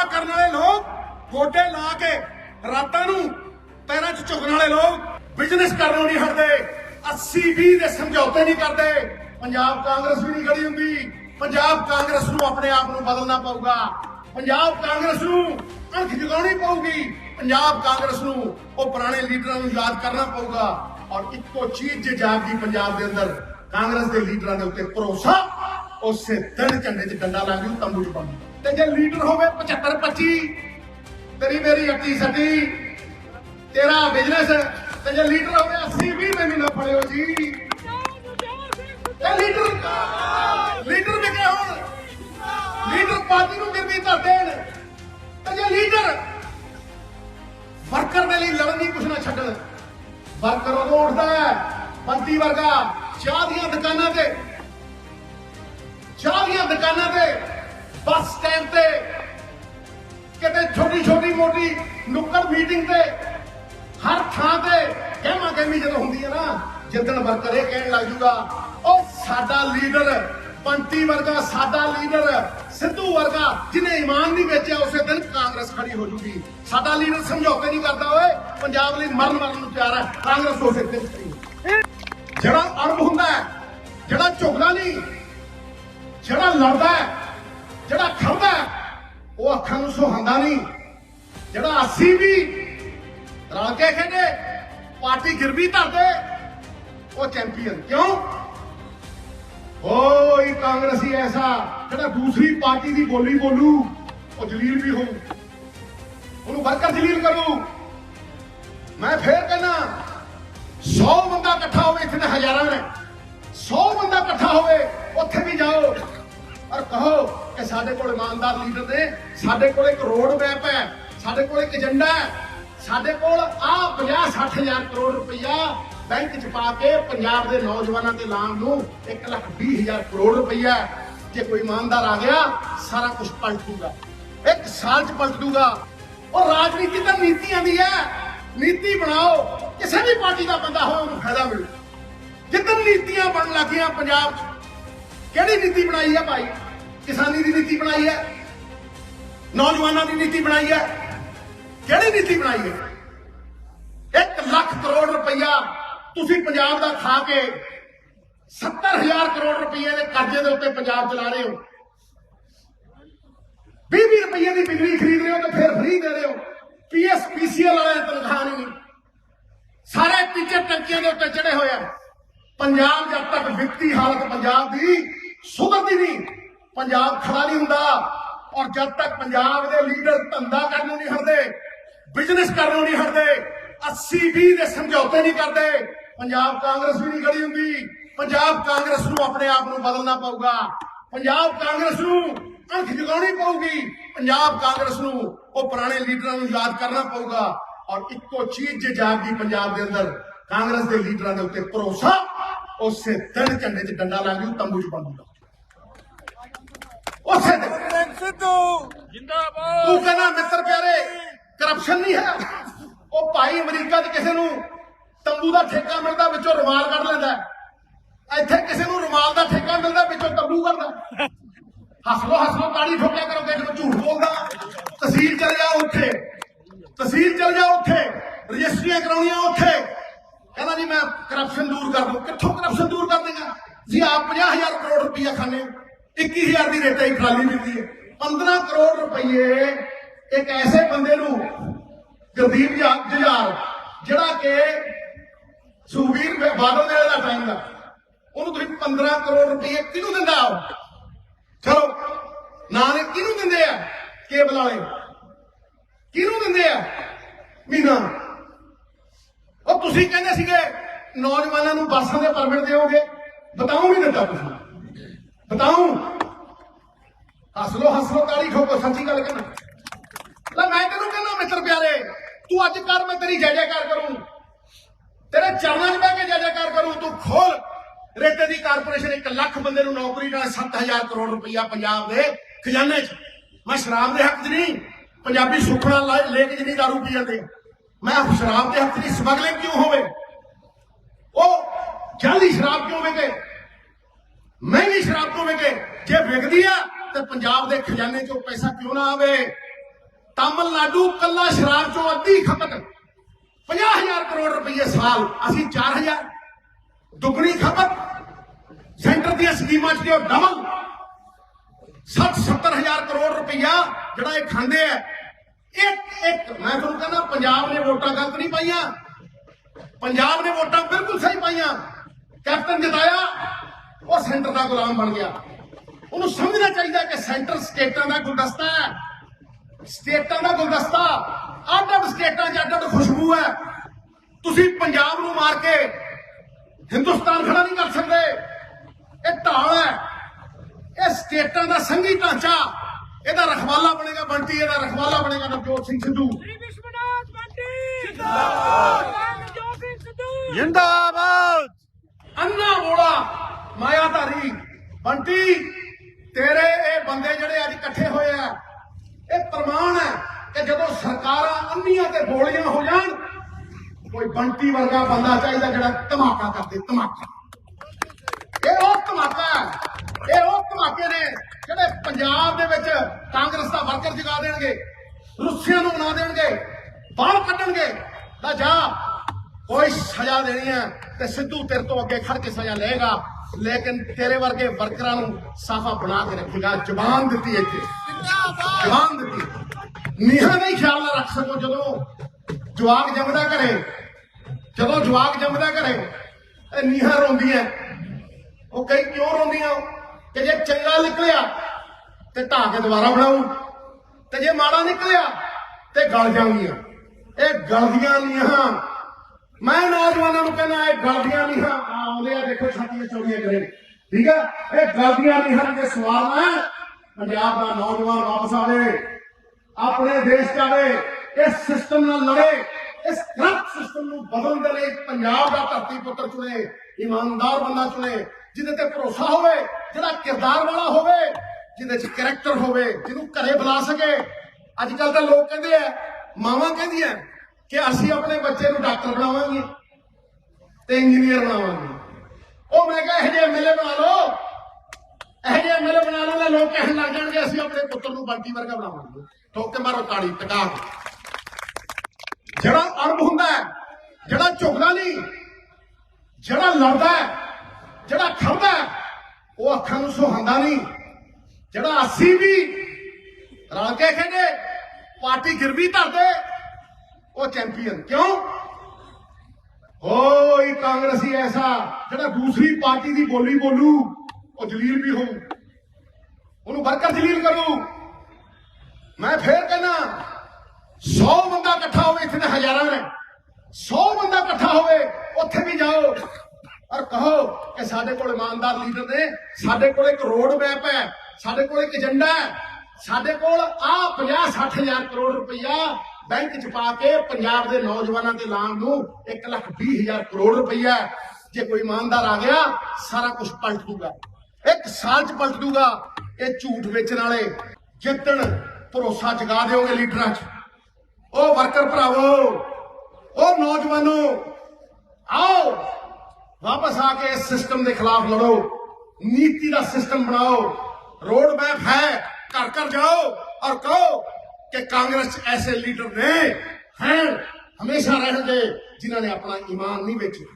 ਗੁੰਮਰਾਹ ਕਰਨ ਵਾਲੇ ਲੋਕ, ਗੋਡੇ ਲਾ ਕੇ ਰਾਤਾਂ ਨੂੰ ਪੈਰਾਂ 'ਚ ਝੁਕਣ ਵਾਲੇ ਲੋਕ ਬਿਜ਼ਨਸ ਕਰਨੋਂ ਨਹੀਂ ਹਟਦੇ। 80 20 ਦੇ ਸਮਝੌਤੇ ਨਹੀਂ ਕਰਦੇ। ਪੰਜਾਬ ਕਾਂਗਰਸ ਵੀ ਨਹੀਂ ਖੜੀ ਹੁੰਦੀ। ਪੰਜਾਬ ਕਾਂਗਰਸ ਨੂੰ ਆਪਣੇ ਆਪ ਨੂੰ ਬਦਲਣਾ ਪਊਗਾ। ਪੰਜਾਬ ਕਾਂਗਰਸ ਨੂੰ ਅੱਖ ਜਗਾਉਣੀ ਪਊਗੀ। ਪੰਜਾਬ ਕਾਂਗਰਸ ਨੂੰ ਉਹ ਪੁਰਾਣੇ ਲੀਡਰਾਂ ਨੂੰ ਯਾਦ ਕਰਨਾ ਪਊਗਾ। ਔਰ ਇੱਕੋ ਚੀਜ਼ ਜੇ ਜਾਗਦੀ ਪੰਜਾਬ ਦੇ ਅੰਦਰ, ਕਾਂਗਰਸ ਦੇ ਲੀਡਰਾਂ ਦੇ ਉੱਤੇ ਭਰੋਸਾ, ਉਸੇ ਦਿਨ ਝੰਡੇ 'ਚ ਡੰਡਾ ਲਾ ਕੇ ਤੰਬੂ 'ਚ ਬੰਦ ਤੇ ਜੇ ਲੀਡਰ ਹੋਵੇ 75 25 ਤੇਰੀ ਮੇਰੀ ਅੱਟੀ ਸੱਟੀ ਤੇਰਾ ਬਿਜ਼ਨਸ ਤੇ ਜੇ ਲੀਡਰ ਹੋਵੇ 80 20 ਮੈਨੂੰ ਨਾ ਫੜਿਓ ਜੀ। ਇਹ ਲੀਡਰ ਲੀਡਰ ਵੀ ਕਿਹਾ ਹੁਣ? ਲੀਡਰ ਪਾਰਟੀ ਨੂੰ ਗਿਰਵੀ ਧਰ ਦੇਣ। ਤੇ ਜੇ ਲੀਡਰ ਵਰਕਰ ਦੇ ਲਈ ਲੜਨ ਦੀ ਕੁਛ ਨਾ ਛੱਡਣ, ਵਰਕਰ ਉਦੋਂ ਉੱਠਦਾ ਹੈ ਬੰਦੀ ਵਰਗਾ, ਚਾਹ ਦੀਆਂ ਦੁਕਾਨਾਂ ਤੇ, ਚਾਹ ਦੀਆਂ ਦੁਕਾਨਾਂ ਤੇ ਬੱਸ ਸਟੈਂਡ ਤੇ ਕਿਤੇ ਛੋਟੀ ਛੋਟੀ ਮੋਟੀ ਨੁੱਕੜ ਮੀਟਿੰਗ ਤੇ ਹਰ ਥਾਂ ਤੇ ਕਹਿਮਾ ਕਹਿਮੀ ਜਦੋਂ ਹੁੰਦੀ ਹੈ ਨਾ, ਜਿੱਦਣ ਵਰਕਰ ਇਹ ਕਹਿਣ ਲੱਗ ਜੂਗਾ ਉਹ ਸਾਡਾ ਲੀਡਰ ਪੰਤੀ ਵਰਗਾ, ਸਾਡਾ ਲੀਡਰ ਸਿੱਧੂ ਵਰਗਾ, ਜਿਹਨੇ ਇਮਾਨ ਨਹੀਂ ਵੇਚਿਆ, ਉਸੇ ਦਿਨ ਕਾਂਗਰਸ ਖੜੀ ਹੋ ਜੂਗੀ। ਸਾਡਾ ਲੀਡਰ ਸਮਝੌਤੇ ਨਹੀਂ ਕਰਦਾ, ਓਏ, ਪੰਜਾਬ ਲਈ ਮਰਨ ਮਰਨ ਨੂੰ ਤਿਆਰ ਹੈ, ਕਾਂਗਰਸ ਉਸੇ ਦਿਨ ਜਿਹੜਾ ਅਰਬ ਹੁੰਦਾ ਹੈ, ਜਿਹੜਾ ਝੁਕਦਾ ਨਹੀਂ, ਜਿਹੜਾ ਲੜਦਾ ਹੈ ਜਿਹੜਾ ਖੜਦਾ ਉਹ ਅੱਖਾਂ ਨੂੰ ਸੁਹਾਉਂਦਾ ਨਹੀਂ। ਜਿਹੜਾ ਅਸੀਂ ਵੀ ਰਲ ਕੇ ਖੇਡੇ, ਪਾਰਟੀ ਗਿਰਵੀ ਧਰਦੇ, ਉਹ ਚੈਂਪੀਅਨ। ਕਿਉਂ? ਓਏ, ਕਾਂਗਰਸੀ ਐਸਾ, ਜਿਹੜਾ ਦੂਸਰੀ ਪਾਰਟੀ ਦੀ ਬੋਲੀ ਬੋਲੂ, ਉਹ ਜਲੀਲ ਵੀ ਹੋਊ। ਉਹਨੂੰ ਵਰਕਰ ਜਲੀਲ ਕਰੂ। ਮੈਂ ਫੇਰ ਕਹਿੰਦਾ 100 ਬੰਦਾ ਇਕੱਠਾ ਹੋਵੇ, ਇੱਥੇ ਹਜ਼ਾਰਾਂ ਨੇ। 100 ਬੰਦਾ ਇਕੱਠਾ ਹੋਵੇ, ਉੱਥੇ ਵੀ ਜਾਓ। ਔਰ ਕਹੋ ਕਿ ਸਾਡੇ ਕੋਲ ਇਮਾਨਦਾਰ ਲੀਡਰ ਨੇ, ਸਾਡੇ ਕੋਲ ਇੱਕ ਰੋਡ ਮੈਪ ਹੈ, ਸਾਡੇ ਕੋਲ ਇੱਕ ਏਜੰਡਾ ਹੈ, ਸਾਡੇ ਕੋਲ ਆ 50 60 ਕਰੋੜ ਰੁਪਈਆ ਬੈਂਕ 'ਚ ਪਾ ਕੇ ਪੰਜਾਬ ਦੇ ਨੌਜਵਾਨਾਂ ਤੇ ਲਾਉਣ ਨੂੰ 1 ਲੱਖ 20 ਹਜ਼ਾਰ ਕਰੋੜ ਰੁਪਈਆ ਜੇ ਕੋਈ ਇਮਾਨਦਾਰ ਆ ਗਿਆ, ਸਾਰਾ ਕੁਝ ਪਲਟ ਦੂਗਾ। ਇੱਕ ਸਾਲ 'ਚ ਪਲਟ ਦੂਗਾ। ਉਹ ਰਾਜਨੀਤੀ ਤਾਂ ਨੀਤੀ ਆਂਦੀ ਹੈ। ਨੀਤੀ ਬਣਾਓ, ਕਿਸੇ ਵੀ ਪਾਰਟੀ ਦਾ ਬੰਦਾ ਹੋਵੇ, ਉਹਨੂੰ ਫਾਇਦਾ ਮਿਲੂ। ਜਿੱਦਣ ਨੀਤੀਆਂ ਬਣਨ ਲੱਗੀਆਂ ਪੰਜਾਬ 'ਚ, ਕਿਹੜੀ ਨੀਤੀ ਬਣਾਈ ਹੈ ਭਾਈ? ਕਿਸਾਨੀ ਦੀ ਨੀਤੀ ਬਣਾਈ ਹੈ। ਨੌਜਵਾਨਾਂ ਦੀ ਨੀਤੀ ਬਣਾਈ ਹੈ। ਕਿਹੜੀ ਨੀਤੀ ਬਣਾਈ ਹੈ? 1 ਲੱਖ ਕਰੋੜ ਰੁਪਈਆ ਤੁਸੀਂ ਪੰਜਾਬ ਦਾ ਖਾ ਕੇ 70000 ਕਰੋੜ ਰੁਪਈਏ ਦੇ ਕਰਜ਼ੇ ਦੇ ਉੱਤੇ ਪੰਜਾਬ ਚਲਾ ਰਹੇ ਹੋ। 20 ਰੁਪਈਏ ਦੀ ਬਿਜਲੀ ਖਰੀਦ ਰਹੇ ਹੋ ਤੇ ਫਿਰ ਫ੍ਰੀ ਦੇ ਰਹੇ ਹੋ ਪੀਐਸ ਪੀਸੀਐਲ ਵਾਲਿਆਂ ਦੀ ਤਨਖਾਹ ਨਹੀਂ ਸਾਰੇ ਟੀਚਰ ਟੰਕੀਆਂ ਦੇ ਉੱਤੇ ਚੜੇ ਹੋਏ ਆ ਪੰਜਾਬ ਜਦ ਤੱਕ ਵਿੱਤੀ ਹਾਲਤ ਪੰਜਾਬ ਦੀ ਸੁਧਰਦੀ ਨਹੀਂ ਪੰਜਾਬ ਖੜਾ ਨਹੀਂ ਹੁੰਦਾ। ਔਰ ਜਦ ਤੱਕ ਪੰਜਾਬ ਦੇ ਲੀਡਰ ਧੰਦਾ ਕਰਨ ਨੂੰ ਨਹੀਂ ਹਟਦੇ, ਬਿਜ਼ਨਸ ਕਰਨ ਨੂੰ ਨਹੀਂ ਹਟਦੇ 80 20 ਦੇ ਸਮਝੌਤੇ ਨਹੀਂ ਕਰਦੇ, ਪੰਜਾਬ ਕਾਂਗਰਸ ਵੀ ਨਹੀਂ ਖੜੀ ਹੁੰਦੀ। ਪੰਜਾਬ ਕਾਂਗਰਸ ਨੂੰ ਆਪਣੇ ਆਪ ਨੂੰ ਬਦਲਣਾ ਪਊਗਾ। ਪੰਜਾਬ ਕਾਂਗਰਸ ਨੂੰ ਅੱਖ ਜਗਾਉਣੀ ਪਊਗੀ। ਪੰਜਾਬ ਕਾਂਗਰਸ ਨੂੰ ਉਹ ਪੁਰਾਣੇ ਲੀਡਰਾਂ ਨੂੰ ਯਾਦ ਕਰਨਾ ਪਊਗਾ। ਔਰ ਇੱਕੋ ਚੀਜ਼ ਜੇ ਜਾਗਦੀ ਪੰਜਾਬ ਦੇ ਅੰਦਰ, ਕਾਂਗਰਸ ਦੇ ਲੀਡਰਾਂ ਦੇ ਉੱਤੇ ਭਰੋਸਾ, ਉਸੇ ਦਿਨ ਝੰਡੇ 'ਚ ਡੰਡਾ ਲਾ ਕੇ ਤੰਬੂ 'ਚ ਬੰਦੂਗਾ ਉਸੇ ਸਿੱਧੂ ਜਿੰਦਾਬਾਦ। ਤੂੰ ਕਹਿੰਦਾ ਮਿੱਤਰ ਪਿਆਰੇ ਕਰਪਸ਼ਨ ਨਹੀਂ ਹੈ। ਉਹ ਭਾਈ ਅਮਰੀਕਾ 'ਚ ਕਿਸੇ ਨੂੰ ਤੰਬੂ ਦਾ ਠੇਕਾ ਮਿਲਦਾ ਵਿੱਚੋਂ ਰੁਮਾਲ ਕੱਢ ਲੈਂਦਾ। ਇੱਥੇ ਕਿਸੇ ਨੂੰ ਰੁਮਾਲ ਦਾ ਠੇਕਾ ਮਿਲਦਾ ਵਿੱਚੋਂ ਤੰਬੂ ਕੱਢਦਾ ਹੱਸ ਲੋ ਹੱਸ ਲੋ ਤਾੜੀ ਠੋਕਿਆ ਕਰੋ ਕਿ ਨੂੰ ਝੂਠ ਬੋਲਦਾ। ਤਹਿਸੀਲ ਚਲ ਜਾ ਉੱਥੇ। ਤਹਿਸੀਲ ਚਲ ਜਾ ਉੱਥੇ। ਰਜਿਸਟਰੀਆਂ ਕਰਾਉਣੀਆਂ ਉੱਥੇ। ਕਹਿੰਦਾ ਜੀ ਮੈਂ ਕਰਪਸ਼ਨ ਦੂਰ ਕਰ ਦੂੰ। ਕਿੱਥੋਂ ਕਰਪਸ਼ਨ ਦੂਰ ਕਰ ਦੇਗਾ? ਜੀ ਆਪ 50000 ਕਰੋੜ ਰੁਪਈਆ ਖਾਣੇ 21000 ਦੀ ਰੇਟਾ ਹੀ ਖਾਲੀ ਮਿਲਦੀ ਹੈ। 15 ਕਰੋੜ ਰੁਪਏ ਇੱਕ ਐਸੇ ਬੰਦੇ ਨੂੰ ਗੁਰਦੀਪ ਜਾ- ਜੁਝਾਰ, ਜਿਹੜਾ ਕਿ ਸੁਖਬੀਰ ਬਾ- ਬਾਦਲ ਦੇ ਦਾ ਟਾਈਮ ਦਾ ਉਹਨੂੰ ਤੁਸੀਂ 15 ਕਰੋੜ ਰੁਪਏ ਕਿਹਨੂੰ ਦਿੰਦਾ ਉਹ? ਚਲੋ ਨਾਨਕ ਕਿਹਨੂੰ ਦਿੰਦੇ ਆ ਕੇਬਲ ਵਾਲੇ? ਕਿਹਨੂੰ ਦਿੰਦੇ ਆ? ਮੀਨਾ ਉਹ ਤੁਸੀਂ ਕਹਿੰਦੇ ਸੀਗੇ, ਨੌਜਵਾਨਾਂ ਨੂੰ ਬੱਸਾਂ ਦੇ ਪਰਮਿਟ ਦਿਓਗੇ। ਬਤਾਉ ਨਹੀਂ ਦਿੱਤਾ ਤੁਸੀਂ। ਬਤਾਉ? ਹੱਸ ਲੋ ਹੱਸ ਲੋ ਤਾੜੀ ਠੋਕੋ, ਸੱਚੀ ਗੱਲ ਕਹਿਣਾ। ਲੈ, ਮੈਂ ਤੈਨੂੰ ਕਹਿੰਦਾ, ਮਿੱਤਰ ਪਿਆਰੇ, ਤੂੰ ਅੱਜ ਕਰ, ਮੈਂ ਤੇਰੀ ਜੈ ਜੈਕਾਰ ਕਰੂੰ। ਤੇਰੇ ਚਰਨਾਂ 'ਚ ਬਹਿ ਕੇ ਜੈ ਜੈਕਾਰ ਕਰੂੰ, ਤੂੰ ਖੋਲ। ਰੇਤੇ ਦੀ ਕਾਰਪੋਰੇਸ਼ਨ 1 ਲੱਖ ਬੰਦੇ ਨੂੰ ਨੌਕਰੀ ਨਾਲ 7000 ਕਰੋੜ ਰੁਪਈਆ ਪੰਜਾਬ ਦੇ ਖਜ਼ਾਨੇ 'ਚ। ਮੈਂ ਸ਼ਰਾਬ ਦੇ ਹੱਕ 'ਚ ਨਹੀਂ, ਪੰਜਾਬੀ ਸੁਖਣਾ ਲੈ ਲੈ ਕੇ ਜਿੰਨੀ ਦਾਰੂ ਪੀ ਜਾਂਦੇ। ਮੈਂ ਸ਼ਰਾਬ ਦੇ ਹੱਕ ਦੀ ਸਮਗਲਿੰਗ ਕਿਉਂ ਹੋਵੇ? ਉਹ ਜਲਦੀ ਸ਼ਰਾਬ ਕਿਉਂ ਵਿਕੇ ਮਹਿੰਗੀ ਸ਼ਰਾਬ ਕਿਉਂ ਵਿਕੇ ਜੇ ਵਿਕਦੀ ਆ, ਤੇ ਪੰਜਾਬ ਦੇ ਖਜ਼ਾਨੇ 'ਚੋਂ ਪੈਸਾ ਕਿਉਂ ਨਾ ਆਵੇ? ਤਾਮਿਲਨਾਡੂ ਕੱਲਾ ਸ਼ਰਾਬ ਚੋਂ ਅੱਧੀ ਖਪਤ। 50000 ਕਰੋੜ ਰੁਪਏ ਸਾਲ। ਅਸੀਂ 4000 ਦੁੱਗਣੀ ਖਪਤ। ਸੈਂਟਰ ਦੀਆਂ ਸਕੀਮਾਂ 'ਚ ਤੇ ਉਹ ਡਬਲ 60 70000 ਕਰੋੜ ਰੁਪਈਆ ਜਿਹੜਾ ਇਹ ਖਾਂਦੇ ਆ। ਇੱਕ ਇੱਕ, ਮੈਂ ਤੁਹਾਨੂੰ ਕਹਿੰਦਾ, ਪੰਜਾਬ ਨੇ ਵੋਟਾਂ ਗਲਤ ਨਹੀਂ ਪਾਈਆਂ। ਪੰਜਾਬ ਨੇ ਵੋਟਾਂ ਬਿਲਕੁਲ ਸਹੀ ਪਾਈਆਂ। ਕੈਪਟਨ ਜਿਤਾਇਆ। ਉਹ ਸੈਂਟਰ ਦਾ ਗੁਲਾਮ ਬਣ ਗਿਆ। ਉਹਨੂੰ ਸਮਝਣਾ ਚਾਹੀਦਾ ਕਿ ਸੈਂਟਰ ਸਟੇਟਾਂ ਦਾ ਗੁਲਦਸਤਾ ਹੈ। ਸਟੇਟਾਂ ਦਾ ਗੁਲਦਸਤਾ ਅੱਡ ਅੱਡ ਸਟੇਟਾਂ 'ਚ ਅੱਡ ਅੱਡ ਖੁਸ਼ਬੂ ਹੈ। ਤੁਸੀਂ ਪੰਜਾਬ ਨੂੰ ਮਾਰ ਕੇ ਹਿੰਦੁਸਤਾਨ ਖੜਾ ਨਹੀਂ ਕਰ ਸਕਦੇ। ਇਹ ਢਾਲ ਹੈ। ਇਹ ਸਟੇਟਾਂ ਦਾ ਸੰਘੀ ਢਾਂਚਾ। ਇਹਦਾ ਰਖਵਾਲਾ ਬਣੇਗਾ ਬੰਟੀ ਇਹਦਾ ਰਖਵਾਲਾ ਬਣੇਗਾ ਨਵਜੋਤ ਸਿੰਘ ਸਿੱਧੂ। ਸ੍ਰੀ ਵਿਸ਼ਵਨਾਥ ਬੰਟੀ! ਜਿੰਦਾਬਾਦ! ਜਿੰਦਾਬਾਦ! ਅੰਨਾ ਬੋਲਾ ਮਾਇਆਧਾਰੀ, ਬੰਟੀ, ਤੇਰੇ ਇਹ ਬੰਦੇ ਜਿਹੜੇ ਅੱਜ ਇਕੱਠੇ ਹੋਏ ਆ, ਇਹ ਪ੍ਰਮਾਣ ਹੈ ਕਿ ਜਦੋਂ ਸਰਕਾਰਾਂ ਅੰਨੀਆਂ ਤੇ ਬੋਲੀਆਂ ਹੋ ਜਾਣ, ਕੋਈ ਬੰਟੀ ਵਰਗਾ ਬੰਦਾ ਚਾਹੀਦਾ ਜਿਹੜਾ ਧਮਾਕਾ ਕਰਦੇ, ਧਮਾਕਾ। ਇਹ ਉਹ ਧਮਾਕਾ ਹੈ, ਇਹ ਉਹ ਧਮਾਕੇ ਨੇ ਜਿਹੜੇ ਪੰਜਾਬ ਦੇ ਵਿੱਚ ਕਾਂਗਰਸ ਦਾ ਵਰਕਰ ਜਗਾ ਦੇਣਗੇ, ਰੁੱਸੀਆਂ ਨੂੰ ਬਣਾ ਦੇਣਗੇ ਬਾਹਰ ਕੱਢਣਗੇ, ਤਾਂ ਜਾ, ਕੋਈ ਸਜ਼ਾ ਦੇਣੀ ਹੈ ਤੇ ਸਿੱਧੂ ਤੇਰੇ ਤੋਂ ਅੱਗੇ ਖੜ ਕੇ ਸਜ਼ਾ ਲਏਗਾ। ਲੇਕਿਨ ਤੇਰੇ ਵਰਗੇ ਵਰਕਰਾਂ ਨੂੰ ਸਾਫਾ ਬਣਾ ਕੇ ਰੱਖੇਗਾ, ਜ਼ਬਾਨ ਦਿੱਤੀ ਇੱਥੇ। ਜ਼ਬਾਨ ਦਿੱਤੀ। ਨੀਹਾਂ ਨਹੀਂ ਖਿਆਲ ਨਾ ਰੱਖ ਸਕੋ, ਜਦੋਂ ਜਵਾਕ ਜੰਮਦਾ ਘਰੇ, ਜਦੋਂ ਜਵਾਕ ਜੰਮਦਾ ਘਰੇ, ਇਹ ਨੀਹਾਂ ਰੋਂਦੀਆਂ ਉਹ ਕਈ ਕਿਉਂ ਰੋਂਦੀਆਂ? ਕਿ ਜੇ ਚੰਗਾ ਨਿਕਲਿਆ, ਤੇ ਢਾਹ ਕੇ ਦੁਬਾਰਾ ਬਣਾਉ ਤੇ ਜੇ ਮਾੜਾ ਨਿਕਲਿਆ, ਤੇ ਗਲ ਜਾਣਗੀਆਂ ਇਹ ਗਲਦੀਆਂ ਨੀਹਾਂ ਮੈਂ ਨੌਜਵਾਨਾਂ ਨੂੰ ਕਹਿੰਦਾ, ਇਹ ਗਲਦੀਆਂ ਨੀਹਾਂ ਆ ਆਉਂਦੇ ਆ, ਦੇਖੋ ਛਾਤੀਆਂ ਚੌੜੀਆਂ ਕਰੇ ਠੀਕ ਆ? ਇਹ ਗਲਦੀਆਂ ਨੀਹਾਂ ਦੇ ਸਵਾਲ ਹੈ ਪੰਜਾਬ ਦਾ ਨੌਜਵਾਨ ਵਾਪਸ ਆਵੇ, ਆਪਣੇ ਦੇਸ਼ ਜਾਵੇ, ਇਸ ਸਿਸਟਮ ਨਾਲ ਲੜੇ, ਇਸ ਕਰਪਟ ਸਿਸਟਮ ਨੂੰ ਬਦਲਣ ਦੇ ਲਈ ਪੰਜਾਬ ਦਾ ਧਰਤੀ ਪੁੱਤਰ ਚੁਣੇ, ਇਮਾਨਦਾਰ ਬੰਦਾ ਚੁਣੇ, ਜਿਹਦੇ ਤੇ ਭਰੋਸਾ ਹੋਵੇ ਜਿਹੜਾ ਕਿਰਦਾਰ ਵਾਲਾ ਹੋਵੇ, ਜਿਹਦੇ 'ਚ ਕੈਰੈਕਟਰ ਹੋਵੇ, ਜਿਹਨੂੰ ਘਰੇ ਬੁਲਾ ਸਕੇ। ਅੱਜ ਕੱਲ ਤਾਂ ਲੋਕ ਕਹਿੰਦੇ ਆ, ਮਾਵਾਂ ਕਹਿੰਦੀਆਂ ਕਿ ਅਸੀਂ ਆਪਣੇ ਬੱਚੇ ਨੂੰ ਡਾਕਟਰ ਬਣਾਵਾਂਗੇ ਤੇ ਇੰਜੀਨੀਅਰ ਬਣਾਵਾਂਗੇ। ਉਹ ਮੈਂ ਕਿਹਾ, ਇਹੋ ਜਿਹੇ ਐਮਐਲਏ ਬਣਾ ਲਓ। ਇਹੋ ਜਿਹੇ ਐਮਐਲਏ ਬਣਾ ਲਓ ਤਾਂ ਲੋਕ ਕਹਿਣ ਲੱਗ ਜਾਣਗੇ, ਅਸੀਂ ਆਪਣੇ ਪੁੱਤਰ ਨੂੰ ਬੰਟੀ ਵਰਗਾ ਬਣਾਵਾਂਗੇ। ਠੋਕੇ ਮਾਰੋ ਤਾੜੀ, ਟਕਾ ਜਿਹੜਾ ਅਰਬ ਹੁੰਦਾ ਹੈ, ਜਿਹੜਾ ਝੁਕਦਾ ਨਹੀਂ, ਜਿਹੜਾ ਲੜਦਾ ਹੈ, ਜਿਹੜਾ ਖੜਦਾ ਹੈ, ਉਹ ਅੱਖਾਂ ਨੂੰ ਸੁਹਾਂਦਾ ਨਹੀਂ। ਜਿਹੜਾ ਅਸੀਂ ਵੀ ਰਲ ਕੇ ਖੇਡੇ, ਪਾਰਟੀ ਗਿਰਵੀ ਧਰਦੇ ਉਹ ਚੈਂਪੀਅਨ। ਕਿਉਂ? ਹੋਈ ਕਾਂਗਰਸੀ ਐਸਾ, ਜਿਹੜਾ ਦੂਸਰੀ ਪਾਰਟੀ ਦੀ ਬੋਲੀ ਬੋਲੂ, ਉਹ ਜਲੀਲ ਵੀ ਹੋਊ। ਉਹਨੂੰ ਵਰਕਰ ਜਲੀਲ ਕਰੂ। ਮੈਂ ਫੇਰ ਕਹਿੰਦਾ 100 ਬੰਦਾ ਇਕੱਠਾ ਹੋਵੇ, ਇੱਥੇ ਤਾਂ ਹਜ਼ਾਰਾਂ ਨੇ। 100 ਬੰਦਾ ਇਕੱਠਾ ਹੋਵੇ, ਉੱਥੇ ਵੀ ਜਾਓ। ਔਰ ਕਹੋ ਕਿ ਸਾਡੇ ਕੋਲ ਇਮਾਨਦਾਰ ਲੀਡਰ ਨੇ, ਸਾਡੇ ਕੋਲ ਇੱਕ ਰੋਡ ਮੈਪ ਹੈ, ਸਾਡੇ ਕੋਲ ਇੱਕ ਏਜੰਡਾ ਹੈ, ਸਾਡੇ ਕੋਲ ਆ 50 60 ਹਜ਼ਾਰ ਕਰੋੜ ਰੁਪਈਆ ਬੈਂਕ ਚ ਪਾ ਕੇ ਪੰਜਾਬ ਦੇ ਨੌਜਵਾਨਾਂ ਦੇ ਲਾਭ ਨੂੰ 1 ਲੱਖ 20 ਹਜ਼ਾਰ ਕਰੋੜ ਰੁਪਈਆ ਜੇ ਕੋਈ ਇਮਾਨਦਾਰ ਆ ਗਿਆ, ਸਾਰਾ ਕੁਝ ਪਲਟ ਦੂਗਾ। ਇੱਕ ਸਾਲ ਚ ਪਲਟ ਦੂਗਾ ਇਹ ਝੂਠ ਵੇਚਣ ਵਾਲੇ। ਜਿੱਤਣ ਭਰੋਸਾ ਜਗਾ ਦਿਓਗੇ ਲੀਡਰਾਂ 'ਚ। ਉਹ ਵਰਕਰ ਭਰਾਵੋ, ਉਹ ਨੌਜਵਾਨੋ, ਆਓ, ਵਾਪਸ ਆ ਕੇ ਇਸ ਸਿਸਟਮ ਦੇ ਖਿਲਾਫ ਲੜੋ। ਨੀਤੀ ਦਾ ਸਿਸਟਮ ਬਣਾਓ। ਰੋਡ ਮੈਪ ਹੈ, ਘਰ ਘਰ ਜਾਓ ਔਰ ਕਹੋ ਕਿ ਕਾਂਗਰਸ 'ਚ ਐਸੇ ਲੀਡਰ ਨੇ हैं ਹਮੇਸ਼ਾ ਰਹਿਣਗੇ ਜਿਨ੍ਹਾਂ ਨੇ ਆਪਣਾ ਈਮਾਨ ਨਹੀਂ ਵੇਚਿਆ।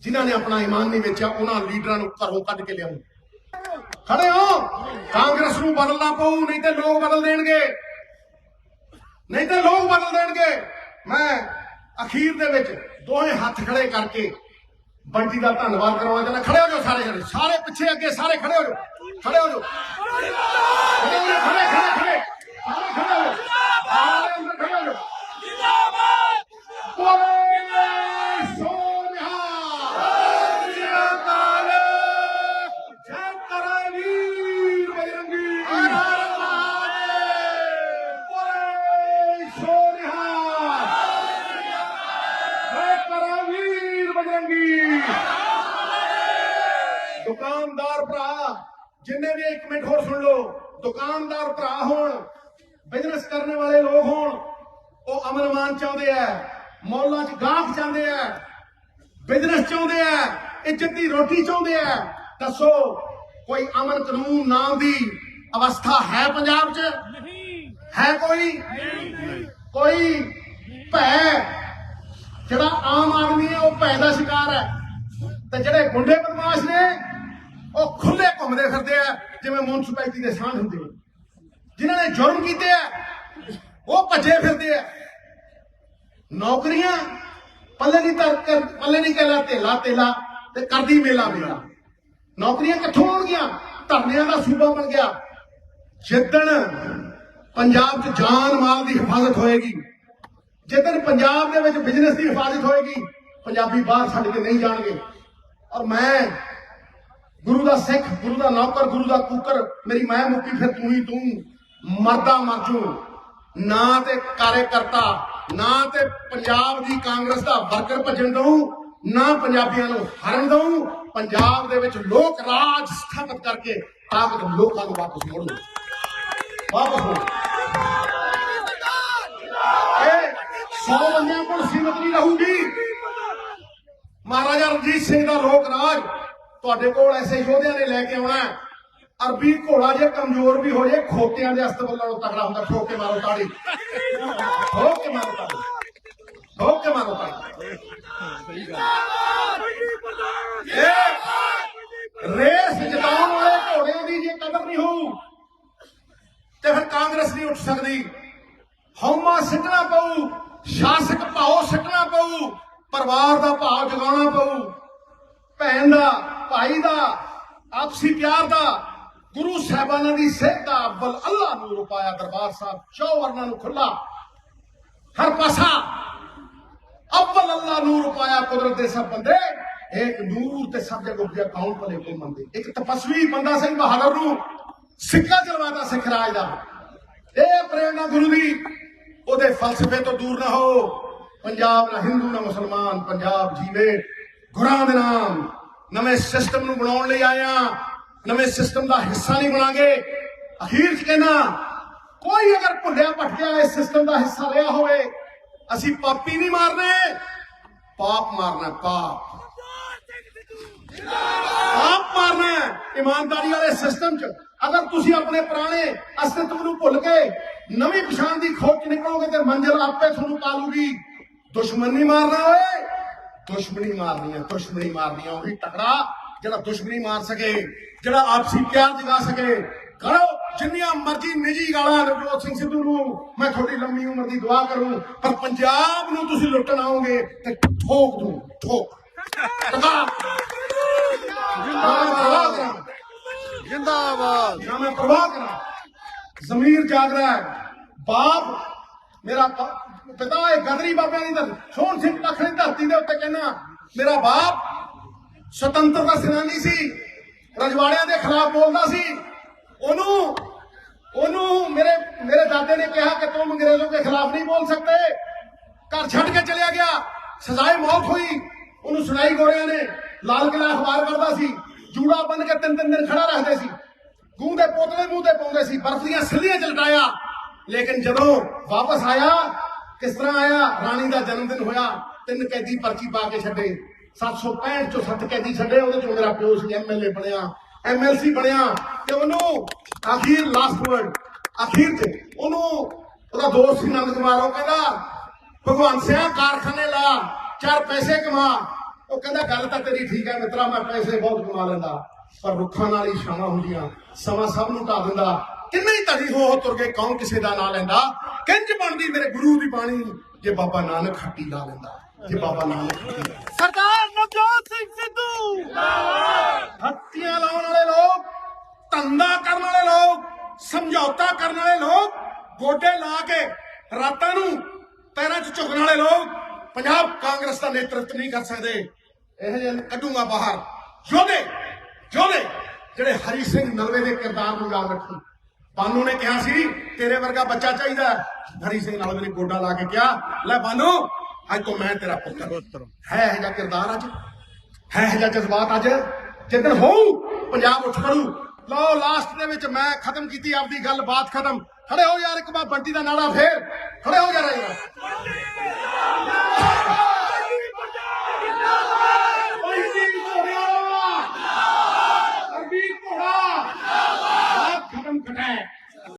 ਜਿਨ੍ਹਾਂ ਨੇ ਆਪਣਾ ਈਮਾਨ ਨਹੀਂ ਵੇਚਿਆ, ਉਹਨਾਂ ਲੀਡਰਾਂ ਨੂੰ ਘਰੋਂ ਕੱਢ ਕੇ ਲਿਆਓ ਖੜੇ ਹੋ! ਕਾਂਗਰਸ ਨੂੰ ਬਦਲਣਾ ਪਊ, ਨਹੀਂ ਤੇ ਲੋਕ ਬਦਲ ਦੇਣਗੇ। ਨਹੀਂ ਤੇ ਲੋਕ ਬਦਲ ਦੇਣਗੇ। ਮੈਂ ਅਖੀਰ ਦੇ ਵਿੱਚ ਦੋਹੇ ਹੱਥ ਖੜੇ ਕਰਕੇ ਬੰਟੀ ਦਾ ਧੰਨਵਾਦ ਕਰਾਉਣਾ ਚਾਹੁੰਦਾ। ਖੜੇ ਹੋ ਜਾਓ ਸਾਰੇ ਜਣੇ। ਸਾਰੇ ਪਿੱਛੇ ਅੱਗੇ ਸਾਰੇ ਖੜੇ ਹੋ ਜਾਓ। ਖੜੇ ਹੋ ਜਾਓ। ਖੜੇ ਖੜੇ ਖੜੇ। ਖੜੇ ਸਾਰੇ ਖੜੇ ਹੋ ਜਾਓ ਸਾਰੇ ਅੰਦਰ ਖੜੇ ਹੋ ਜਾਓ ਜਿੰਦਾਬਾਦ ਬੋਲੇ ਸੋਨਿਹਾ ਜੈ ਕਰਵੀਰ ਬਜਰੰਗੀ ਹਰ ਹਰ ਮਹਾਦੇਵ ਬੋਲੇ ਸੋਨਿਹਾ ਜੈ ਕਰਵੀਰ ਬਜਰੰਗੀ ਦੁਕਾਨਦਾਰ ਭਰਾ ਜਿੰਨੇ ਵੀ ਇੱਕ ਮਿੰਟ ਹੋਰ ਸੁਣ ਲਓ ਦੁਕਾਨਦਾਰ ਭਰਾ ਹੋਣ ਬਿਜ਼ਨਸ ਕਰਨ ਵਾਲੇ ਲੋਕ ਹੋਣ ਉਹ ਅਮਨ ਮਾਨ ਚਾਹੁੰਦੇ ਆ ਮੌਲਾਂ 'ਚ ਗਾਹਕ ਜਾਂਦੇ ਆ ਬਿਜ਼ਨਸ ਚਾਹੁੰਦੇ ਆ, ਇੱਜ਼ਤ ਦੀ ਰੋਟੀ ਚਾਹੁੰਦੇ ਆ। ਦੱਸੋ, ਕੋਈ ਅਮਨ ਕਾਨੂੰਨ ਨਾਮ ਦੀ ਅਵਸਥਾ ਹੈ ਪੰਜਾਬ 'ਚ? ਨਹੀਂ ਹੈ ਕੋਈ? ਕੋਈ? ਭੈ? ਜਿਹੜਾ ਆਮ ਆਦਮੀ ਹੈ, ਉਹ ਭੈ ਦਾ ਸ਼ਿਕਾਰ ਹੈ। ਤੇ ਜਿਹੜੇ ਗੁੰਡੇ ਬਦਮਾਸ਼ ਨੇ, ਉਹ ਖੁੱਲੇ ਘੁੰਮਦੇ ਫਿਰਦੇ ਆ, ਜਿਵੇਂ ਮੁਨਸਪੈਲਿਟੀ ਦੇ ਸਾਂਝ ਹੁੰਦੇ ਨੇ ਜਿਨ੍ਹਾਂ ਨੇ ਜੁਰਮ ਕੀਤੇ ਆ, ਉਹ ਭੱਜੇ ਫਿਰਦੇ ਆ। ਨੌਕਰੀਆਂ, ਪੱਲੇ ਨਹੀਂ ਤਰ ਕਰ, ਪੱਲੇ ਨਹੀਂ ਕਹਿਲਾ ਤੇਲਾ ਤੇਲਾ ਤੇ ਕਰਦੀ ਮੇਲਾ ਮੇਲਾ। ਨੌਕਰੀਆਂ ਕਿੱਥੋਂ ਆਉਣਗੀਆਂ? ਧਰਨਿਆਂ ਦਾ ਸੂਬਾ ਬਣ ਗਿਆ। ਜਿੱਦਣ ਪੰਜਾਬ 'ਚ ਜਾਨ ਮਾਲ ਦੀ ਹਿਫਾਜ਼ਤ ਹੋਏਗੀ, ਜਿੱਦਣ ਪੰਜਾਬ ਦੇ ਵਿੱਚ ਬਿਜ਼ਨਸ ਦੀ ਹਿਫਾਜ਼ਤ ਹੋਏਗੀ, ਪੰਜਾਬੀ ਬਾਹਰ ਛੱਡ ਕੇ ਨਹੀਂ ਜਾਣਗੇ। ਔਰ ਮੈਂ ਗੁਰੂ ਦਾ ਸਿੱਖ, ਗੁਰੂ ਦਾ ਨੌਕਰ, ਗੁਰੂ ਦਾ ਕੂਕਰ, ਮੇਰੀ ਮੈਂ ਮੁੱਕੀ ਫਿਰ ਤੂੰ ਹੀ ਤੂੰ, ਮਰਦਾ ਮਰ ਜੂ ਨਾ ਤੇ ਕਾਰਜਕਰਤਾ, ਨਾ ਤੇ ਪੰਜਾਬ ਦੀ ਕਾਂਗਰਸ ਦਾ ਵਰਕਰ ਭੱਜਣ ਦਊ, ਨਾ ਪੰਜਾਬੀਆਂ ਨੂੰ ਹਰਨ ਦਊ, ਪੰਜਾਬ ਦੇ ਵਿੱਚ ਲੋਕ ਰਾਜ ਸਥਾਪਿਤ ਕਰਕੇ ਤਾਕਤ ਲੋਕਾਂ ਨੂੰ ਵਾਪਸ ਮੋੜੂ ਵਾਪਸ ਮੋੜੂ ਇਹ 100 ਬੰਦਿਆਂ ਕੋਲ ਸੀਮਤ ਨਹੀਂ ਰਹੂਗੀ। ਮਹਾਰਾਜਾ ਰਣਜੀਤ ਸਿੰਘ ਦਾ ਲੋਕ ਰਾਜ ਤੁਹਾਡੇ ਕੋਲ ਐਸੇ ਯੋਧਿਆਂ ਨੇ ਲੈ ਕੇ ਆਉਣਾ ਅਰਬੀ ਘੋੜਾ ਜੇ ਕਮਜ਼ੋਰ ਵੀ ਹੋ ਜੇ, ਖੋਤਿਆਂ ਦੇ ਅਸਤਬਲ ਨਾਲੋਂ ਤਗੜਾ ਹੁੰਦਾ, ਠੋਕ ਕੇ ਮਾਰੋ ਤਾੜੀ। ਠੋਕ ਕੇ ਮਾਰੋ ਤਾੜੀ। ਠੋਕ ਕੇ ਮਾਰੋ ਤਾੜੀ। ਇਹ ਰੇਸ ਜਿਤਾਉਣ ਵਾਲੇ ਘੋੜਿਆਂ ਦੀ ਜੇ ਕਦਰ ਨਹੀਂ ਹੋਊ, ਤੇ ਫਿਰ ਕਾਂਗਰਸ ਨਹੀਂ ਉੱਠ ਸਕਦੀ। ਹਉਮਾ ਸਿੱਟਣਾ ਪਊ, ਸ਼ਾਸਕ ਭਾਉ ਸਿੱਟਣਾ ਪਊ, ਪਰਿਵਾਰ ਦਾ ਭਾਵ ਜਗਾਉਣਾ ਪਊ। ਭੈਣ ਦਾ, ਭਾਈ ਦਾ, ਆਪਸੀ ਪਿਆਰ ਦਾ ਗੁਰੂ ਸਾਹਿਬਾਨਾਂ ਦੀ ਸਿੱਖ ਦਾ ਅਵਲ ਅੱਲਾ ਨੂੰ ਰੁਪਾਇਆ ਦਰਬਾਰ ਸਾਹਿਬ, ਚੌ ਨੂੰ ਖੁੱਲਾ ਹਰ ਪਾਸਾ ਅਵਲ ਅੱਲਾ ਨੂੰ ਰੁਪਾਇਆ ਕੁਦਰਤ ਦੇ ਸਭ ਬੰਦੇ, ਇੱਕ ਨੂਰ ਤੇ ਸਭ ਜਗ੍ਹਾ ਉਪਜਿਆ ਕੌਣ ਭਲੇ ਕੋ ਮੰਦੇ ਇੱਕ ਤਪਸਵੀ ਬੰਦਾ ਸਿੰਘ ਬਹਾਦਰ ਨੂੰ ਸਿੱਕਾ ਚਲਵਾਤਾ ਸਿੱਖ ਰਾਜ ਦਾ। ਇਹ ਪ੍ਰੇਰਣਾ ਗੁਰੂ ਦੀ, ਉਹਦੇ ਫਲਸਫੇ ਤੋਂ ਦੂਰ ਨਾ ਹੋ। ਪੰਜਾਬ ਨਾ ਹਿੰਦੂ ਨਾ ਮੁਸਲਮਾਨ, ਪੰਜਾਬ ਜੀਵੇ ਗੁਰਾਂ ਦੇ ਨਾਮ। ਨਵੇਂ ਸਿਸਟਮ ਨੂੰ ਬਣਾਉਣ ਲਈ ਆਇਆ। ਨਵੇਂ ਸਿਸਟਮ ਦਾ ਹਿੱਸਾ ਨਹੀਂ ਬਣਾਂਗੇ। ਅਖੀਰ ਚ ਕਹਿਣਾ ਕੋਈ ਅਗਰ ਭੁੱਲਿਆ ਭਟਕਿਆ ਇਸ ਸਿਸਟਮ ਦਾ ਹਿੱਸਾ ਰਿਹਾ ਹੋਵੇ, ਅਸੀਂ ਪਾਪੀ ਨਹੀਂ ਮਾਰਨੇ। ਪਾਪ ਮਾਰਨਾ ਪਾਪ। ਆਪ ਮਾਰਨਾ ਇਮਾਨਦਾਰੀ ਵਾਲੇ ਸਿਸਟਮ 'ਚ। ਅਗਰ ਤੁਸੀਂ ਆਪਣੇ ਪੁਰਾਣੇ ਅਸਤਿਤਵ ਨੂੰ ਭੁੱਲ ਕੇ ਨਵੀਂ ਪਛਾਣ ਦੀ ਖੋਜ 'ਚ ਨਿਕਲੋਗੇ ਤੇ ਮੰਜ਼ਿਲ ਆਪੇ ਤੁਹਾਨੂੰ ਪਾਲੂਗੀ ਦੁਸ਼ਮਣ ਨਹੀਂ ਮਾਰਨਾ ਓਏ। ਦੁਸ਼ਮਣੀ ਮਾਰਨੀ ਹੈ, ਦੁਸ਼ਮਣੀ ਮਾਰਨੀ ਹੈ, ਉਹੀ ਤਕੜਾ ਜਿਹੜਾ ਦੁਸ਼ਮਣੀ ਮਾਰ ਸਕੇ ਜਿਹੜਾ ਆਪਸੀ ਪਿਆਰ ਜਗਾ ਸਕੇ ਕਰੋ ਜਿੰਨੀਆਂ ਮਰਜ਼ੀ ਨਿੱਜੀ ਗਾਲਾਂ ਨਵਜੋਤ ਸਿੰਘ ਸਿੱਧੂ ਨੂੰ ਮੈਂ ਤੁਹਾਡੀ ਲੰਮੀ ਉਮਰ ਦੀ ਦੁਆ ਕਰੂੰ ਪਰ ਪੰਜਾਬ ਨੂੰ ਤੁਸੀਂ ਲੁੱਟਣ ਆਓਗੇ ਤੇ ਠੋਕ ਦੂੰ ਠੋਕ। ਟਕਾ ਜਿੰਦਾਬਾਦ। ਜਿੰਦਾਬਾਦ। ਜਾਂ ਮੈਂ ਪ੍ਰਵਾਹ ਕਰਾਂ। ਜ਼ਮੀਰ ਜਾਗ ਰਿਹਾ ਹੈ। ਬਾਪ ਮੇਰਾ ਪਿਤਾ ਇਹ ਗਦਰੀ ਬਾਬਿਆਂ ਦੀ ਧਰਤੀ ਸੋਹਣ ਸਿੰਘ ਲੱਖ ਦੀ ਧਰਤੀ ਦੇ ਉੱਤੇ ਕਹਿੰਦਾ ਮੇਰਾ ਬਾਪ ਸੁਤੰਤਰਤਾ ਸੈਨਾਨੀ ਸੀ, ਰਜਵਾੜਿਆਂ ਦੇ ਖਿਲਾਫ ਬੋਲਦਾ ਸੀ। ਉਹਨੂੰ ਉਹਨੂੰ ਮੇਰੇ ਮੇਰੇ ਦਾਦੇ ਨੇ ਕਿਹਾ ਕਿ ਤੂੰ ਅੰਗਰੇਜ਼ੋਂ ਕੇ ਖਿਲਾਫ ਨਹੀਂ ਬੋਲ ਸਕਤੇ ਘਰ ਛੱਡ ਕੇ ਚਲਿਆ ਗਿਆ। ਸਜ਼ਾਏ ਮੌਤ ਹੋਈ। ਉਹਨੂੰ ਸੁਣਾਈ ਗੋਰਿਆਂ ਨੇ, ਲਾਲ ਕਿਲਾ ਅਖਬਾਰ ਕਰਦਾ ਸੀ। ਜੂੜਾ ਬੰਨ ਕੇ ਤਿੰਨ ਤਿੰਨ ਦਿਨ ਖੜਾ ਰੱਖਦੇ ਸੀ। ਗੂੰ ਦੇ ਪੋਤਲੇ ਮੂੰਹ ਤੇ ਪਾਉਂਦੇ ਸੀ, ਬਰਫ ਦੀਆਂ ਸਿੱਲੀਆਂ ਚਲਟਾਇਆ। ਲੇਕਿਨ ਜਦੋਂ ਵਾਪਸ ਆਇਆ, ਕਿਸ ਤਰ੍ਹਾਂ ਆਇਆ? ਰਾਣੀ ਦਾ ਜਨਮ ਦਿਨ ਹੋਇਆ। ਤਿੰਨ ਕੈਦੀ ਪਰਚੀ ਪਾ ਕੇ ਛੱਡੇ। 765 ਚੋਂ 7 ਕੈਦੀ ਛੱਡੇ, ਉਹਦੇ ਚੋਂ ਮੇਰਾ ਪਿਓ ਸੀ ਐਮਐਲਏ ਬਣਿਆ ਐਮਐਲਸੀ ਬਣਿਆ, ਤੇ ਉਹਨੂੰ ਅਖੀਰ ਲਾਸਟ ਵਰਡ ਅਖੀਰ ਤੇ ਉਹਨੂੰ ਉਹਦਾ ਦੋਸਤ ਸੀ ਨੰਦ ਕੁਮਾਰ, ਉਹ ਕਹਿੰਦਾ, ਭਗਵਾਨ ਸਿਆ, ਕਾਰਖਾਨੇ ਲਾ, ਚਾਰ ਪੈਸੇ ਕਮਾ। ਉਹ ਕਹਿੰਦਾ, ਗੱਲ ਤਾਂ ਤੇਰੀ ਠੀਕ ਹੈ ਮਿੱਤਰਾ, ਮੈਂ ਪੈਸੇ ਬਹੁਤ ਕਮਾ ਲੈਂਦਾ, ਪਰ ਰੁੱਖਾਂ ਨਾਲ ਹੀ ਛਾਵਾਂ ਹੁੰਦੀਆਂ, ਸਮਾਂ ਸਭ ਨੂੰ ਢਾ ਦਿੰਦਾ। ਕਿੰਨੇ ਹੀ ਧੜੀ ਹੋ, ਤੁਰ ਕੇ ਕੌਣ ਕਿਸੇ ਦਾ ਨਾਂ ਲੈਂਦਾ? ਕਿੰਜ ਬਣਦੀ ਮੇਰੇ ਗੁਰੂ ਦੀ ਬਾਣੀ? ਜੇ ਬਾਬਾ ਨਾਨਕ ਖੱਟੀ ਲਾ ਲੈਂਦਾ, ਜੇ ਬਾਬਾ ਨਾਨਕ ਸਰਦਾਰ ਸਿੰਘ ਸਿੱਧੂ ਹੱਤੀਆਂ ਲਾਉਣ ਵਾਲੇ ਲੋਕ ਧੰਦਾ ਕਰਨ ਵਾਲੇ ਲੋਕ ਸਮਝੌਤਾ ਕਰਨ ਵਾਲੇ ਲੋਕ ਗੋਡੇ ਲਾ ਕੇ ਰਾਤਾਂ ਨੂੰ ਪੈਰਾਂ 'ਚ ਝੁਕਣ ਵਾਲੇ ਲੋਕ ਪੰਜਾਬ ਕਾਂਗਰਸ ਦਾ ਨੇਤਰਤਵ ਨਹੀਂ ਕਰ ਸਕਦੇ। ਇਹ ਜਿਹੇ ਕੱਢੂਗਾ ਬਾਹਰ। ਯੋਧੇ ਯੋਧੇ ਜਿਹੜੇ ਹਰੀ ਸਿੰਘ ਨਲਵੇ ਦੇ ਕਿਰਦਾਰ ਨੂੰ ਯਾਦ ਰੱਖਣ। ਬਾਨੂ ਨੇ ਕਿਹਾ ਸੀ ਤੇਰੇ ਵਰਗਾ ਬੱਚਾ ਚਾਹੀਦਾ। ਹਰੀ ਸਿੰਘ ਨਲਵੇ ਨੇ ਗੋਡਾ ਲਾ ਕੇ ਕਿਹਾ ਲੈ ਬਾਨੂ ਅੱਜ ਤੋਂ ਮੈਂ ਤੇਰਾ ਪੁੱਤਰ। ਹੈ ਇਹ ਜਿਹਾ ਕਿਰਦਾਰ ਅੱਜ। ਹੈ ਇਹ ਜਿਹਾ ਜਜ਼ਬਾਤ ਅੱਜ ਜਿੱਦਣ ਹੋਊ, ਪੰਜਾਬ ਉੱਠ ਖੜੂ। ਲਓ ਲਾਸਟ ਦੇ ਵਿੱਚ ਮੈਂ ਖਤਮ ਕੀਤੀ ਆਪਦੀ ਗੱਲ ਬਾਤ ਖਤਮ। ਖੜੇ ਹੋ ਯਾਰ ਇੱਕ ਵਾਰ, ਬੰਟੀ ਦਾ ਨਾਰਾ ਫੇਰ। ਖੜੇ ਹੋ ਯਾਰ ਯਾਰ